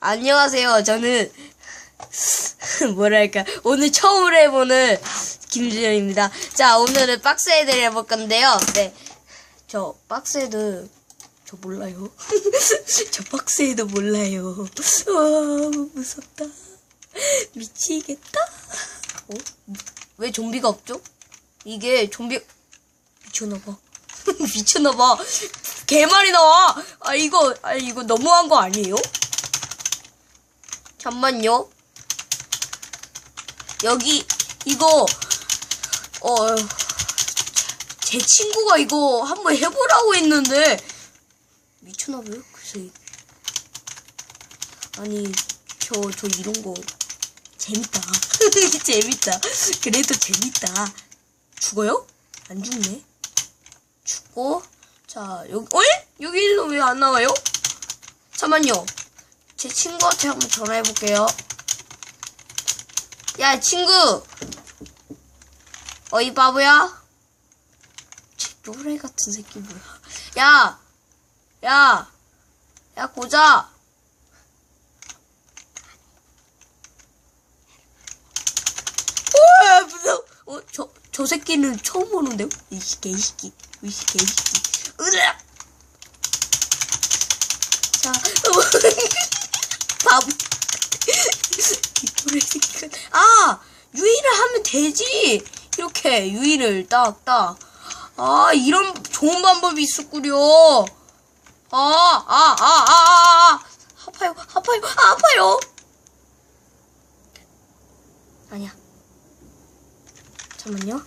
안녕하세요. 저는 뭐랄까 오늘 처음으로 해보는 김준현입니다. 자 오늘은 박스 헤드를 해볼 건데요. 네, 저 박스 헤드 저 몰라요. 저 박스 헤드 몰라요. 와 무섭다. 미치겠다. 어? 왜 좀비가 없죠? 이게 좀비 미쳤나봐. 미쳤나봐. 개말이 나와. 아 이거 아 이거 너무한 거 아니에요? 잠만요. 여기 이거 어 제 친구가 이거 한번 해보라고 했는데 미쳤나봐요. 그래서 아니 저저 이런 거 재밌다. 재밌다. 그래도 재밌다. 죽어요? 안 죽네. 죽고 자 여기 어? 여기는 왜안 나와요? 잠만요. 제 친구한테 한번 전화해 볼게요. 야 친구. 어이 바보야. 쟤 노래 같은 새끼 뭐야? 야, 야, 야 고자. 오 무서워. 어, 저, 저 새끼는 처음 보는데요? 이씨, 개새끼. 이씨, 개새끼. 으악! 자, 바보. 아! 유의를 하면 되지! 이렇게, 유의를 딱, 딱. 아, 이런 좋은 방법이 있었구려. 아, 아, 아, 아, 아, 아. 아파요, 아파요, 아, 아파요. 아니야. 잠깐만요.